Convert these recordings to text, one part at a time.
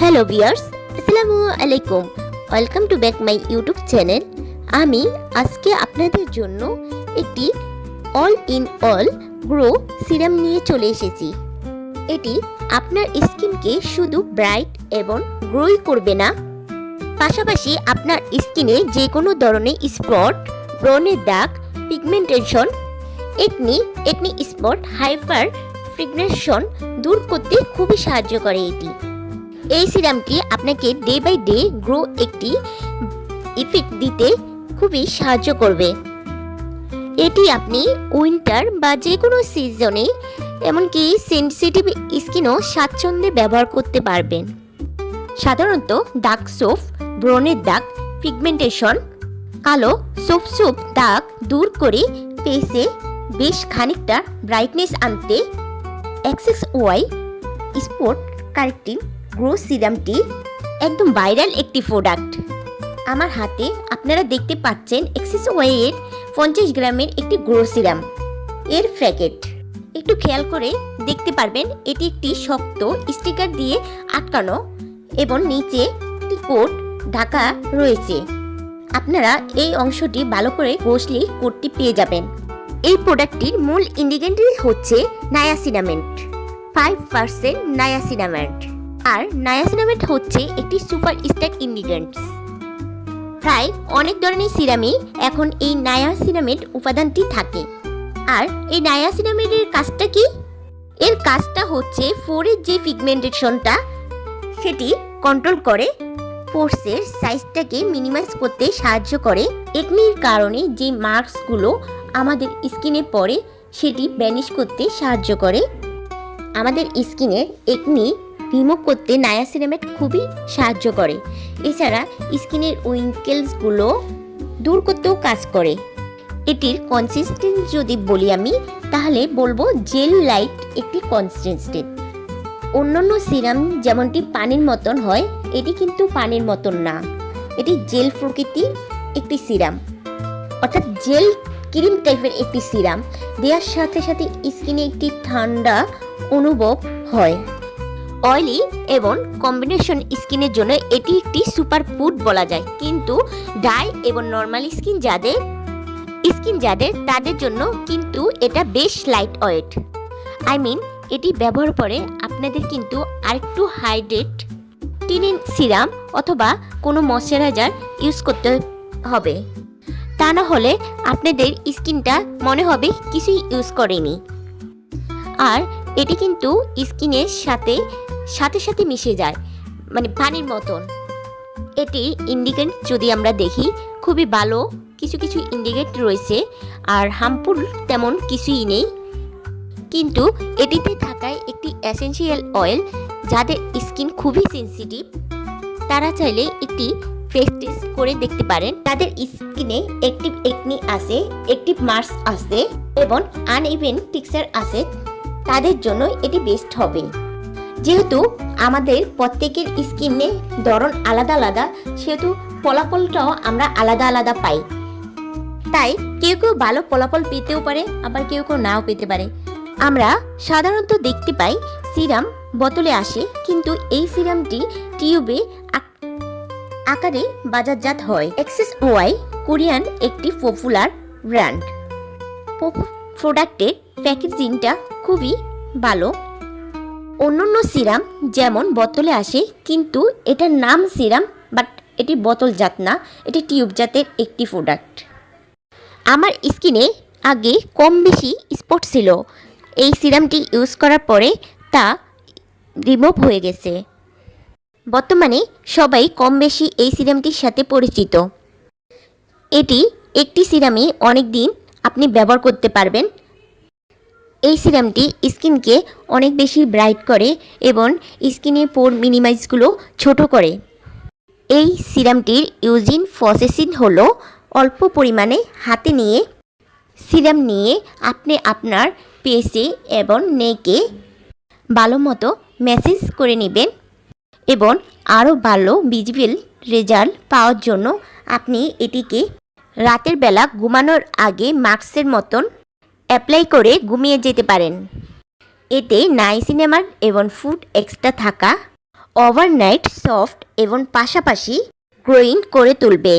Hello বিয়ার্স আসসালামু আলাইকুম welcome to back my YouTube channel আমি আজকে আপনাদের জন্য একটি all in all glow serum নিয়ে চলে এসেছি। এটি আপনার স্কিনকে শুধু ব্রাইট এবং গ্রোই করবে না। পাশাপাশি আপনার স্কিনে যে কোনো ধরনের স্পট ব্রনের দাগ pigmentation acne acne spot hyperpigmentation দূর করতে খুবই সাহায্য করে এটি। এই সিরামটি আপনাকে ডে বাই ডে গ্রো একটি ইফেক্ট দিতে খুবই সাহায্য করবে। এটি আপনি উইন্টার বা যে কোনো সিজনে এমনকি সেন্সিটিভ স্কিনও স্বাচ্ছন্দ্যে ব্যবহার করতে পারবেন। সাধারণত দাগ সোপ ব্রণের দাগ পিগমেন্টেশন কালো সোপ সোপ দাগ দূর করে ফেসে বেশ খানিকটা ব্রাইটনেস আনতে excess Y spot correcting glow সিরামটি একদম ভাইরাল একটি প্রোডাক্ট আমার হাতে আপনারা দেখতে পাচ্ছেন এক্সেস ওয়াইয়ের পঞ্চাশ গ্রামের একটি গ্রো সিরাম। এর প্যাকেট। একটু খেয়াল করে দেখতে পারবেন, এটি একটি শক্ত স্টিকার দিয়ে আটকানো এবং নিচে একটি কোট ঢাকা রয়েছে। আপনারা এই অংশটি ভালো করে বসলেই কোটটি পেয়ে যাবেন। এই প্রোডাক্টটির মূল ইনগ্রিডিয়েন্ট হচ্ছে নায়াসিনামেন্ট। Five percent নায়াসিনামেন্ট। আর নায়াসিনামেন্ট হচ্ছে একটি সুপার স্ট্যাক ইনগ্রিডিয়েন্টস। প্রায় অনেক ধরনের সিরামে এখন এই নায়াসিনামেন্ট উপাদানটি থাকে। আর এই নায়াসিনামেন্টের কাজটা কি? এর কাজটা হচ্ছে ফোরের যে পিগমেন্টেশনটা সেটি কন্ট্রোল করে পোর্সের সাইজটাকে মিনিমাইজ করতে সাহায্য করে। একনির কারণে যে মার্কসগুলো আমাদের স্কিনে পড়ে, সেটি ব্যানিশ করতে সাহায্য করে। আমাদের স্কিনের একনি রিমুভ করতে নায়াসিনামেট খুবই সাহায্য করে। এছাড়া স্কিনের উইঙ্কেলসগুলো দূর করতেও কাজ করে। এটির কনসিস্টেন্স যদি বলি আমি, তাহলে বলব জেল লাইট একটি কনসিস্টেন্ট অন্যান্য সিরাম যেমনটি পানির মতন হয়, এটি কিন্তু পানির মতন না। এটি জেল প্রকৃতির একটি সিরাম অর্থাৎ জেল ক্রিম টাইপের একটি সিরাম দেওয়ার সাথে সাথে স্কিনে একটি ঠান্ডা অনুভব হয়। অয়েলি এবং কম্বিনেশন স্কিনের জন্য এটি একটি সুপার ফুড বলা যায়। কিন্তু ড্রাই এবং নর্মাল স্কিন যাদের স্কিন যাদের, তাদের জন্য কিন্তু এটা বেশ লাইট ওয়েট আই মিন এটি ব্যবহার করে আপনাদের কিন্তু আরেকটু হাইড্রেট টিনিন সিরাম অথবা কোনো ময়শ্চারাইজার ইউজ করতে হবে। তা না হলে আপনাদের স্কিনটা মনে হবে কিছুই ইউজ করেনি। আর এটি কিন্তু স্কিনের সাথে সাথে সাথে মিশে যায় মানে পানির মতন। এটি ইন্ডিকেট যদি আমরা দেখি, খুবই ভালো, কিছু কিছু ইন্ডিকেট রয়েছে, আর হার্মফুল তেমন কিছুই নেই। কিন্তু এটিতে থাকায় একটি অ্যাসেন্সিয়াল অয়েল, যাদের স্কিন খুবই সেন্সিটিভ, তারা চাইলে একটি ফেস টেস্ট করে দেখতে পারেন। তাদের স্কিনে একটিভ একনি আছে একটিভ মার্কস আছে, এবং আনইভেন টিক্সার আছে। তাদের জন্য এটি বেস্ট হবে। যেহেতু আমাদের প্রত্যেকের স্কিনে ধরন আলাদা আলাদা, সেহেতু ফলাফলটাও আমরা আলাদা আলাদা পাই। তাই কেউ কেউ ভালো ফলাফল পেতেও পারে, আবার কেউ কেউ নাও পেতে পারে। আমরা সাধারণত দেখতে পাই সিরাম বোতলে আসে, কিন্তু এই সিরামটি টিউবে আক- আকারে বাজারজাত হয়। এক্সেস ওয়াই কোরিয়ান একটি পপুলার ব্র্যান্ড। প্রোডাক্টের প্যাকেজিংটা খুবই ভালো। অন্যান্য সিরাম যেমন বোতলে আসে, কিন্তু এটার নাম সিরাম বাট এটি বোতলজাত না, এটি টিউব জাতের একটি প্রোডাক্ট আমার স্কিনে আগে কম বেশি স্পট ছিল। এই সিরামটি ইউজ করার পরে তা রিমুভ হয়ে গেছে। বর্তমানে সবাই কম বেশি এই সিরামটির সাথে পরিচিত। এটি একটি সিরামে অনেক দিন আপনি ব্যবহার করতে পারবেন। এই সিরামটি স্কিনকে অনেক বেশি ব্রাইট করে এবং স্কিনের পোর মিনিমাইজগুলো ছোট করে। এই সিরামটির ইউজিন প্রসেসিং হলো অল্প পরিমাণে হাতে নিয়ে সিরাম নিয়ে আপনি আপনার পেসে এবং নেকে ভালো মতো ম্যাসেজ করে নেবেন এবং আরও ভালো ভিজিবল রেজাল্ট পাওয়ার জন্য আপনি এটিকে রাতের বেলা ঘুমানোর আগে মাস্কের মতন অ্যাপ্লাই করে ঘুমিয়ে যেতে পারেন। এতে নাইসিনেমার এবং ফুড এক্সট্রা থাকা, ওভারনাইট, সফট এবং পাশাপাশি গ্রোয়িং করে তুলবে।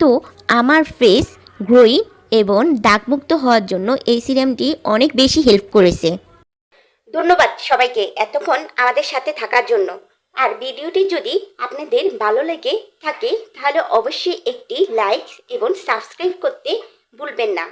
তো আমার ফেস গ্রোয়িং এবং দাগমুক্ত হওয়ার জন্য এই সিরামটি অনেক বেশি হেল্প করেছে। ধন্যবাদ সবাইকে এতক্ষণ আমাদের সাথে থাকার জন্য। আর ভিডিওটি যদি আপনাদের ভালো লেগে থাকে, তাহলে অবশ্যই একটি লাইক এবং সাবস্ক্রাইব করতে ভুলবেন না।